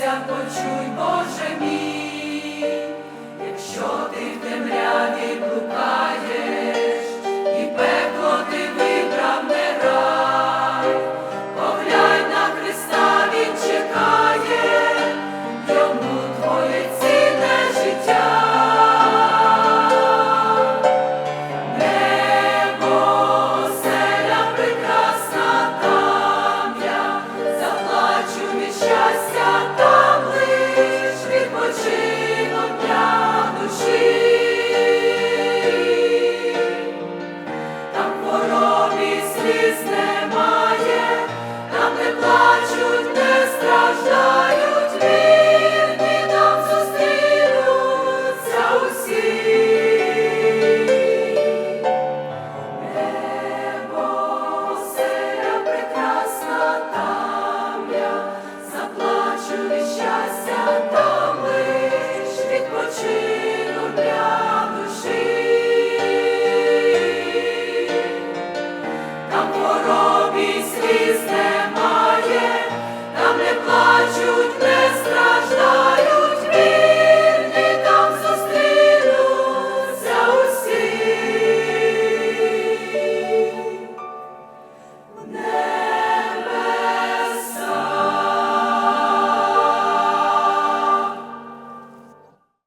мося, почуй, Боже мій, якщо ти в темряві блукаєш. is хворобі сліз немає, там не плачу.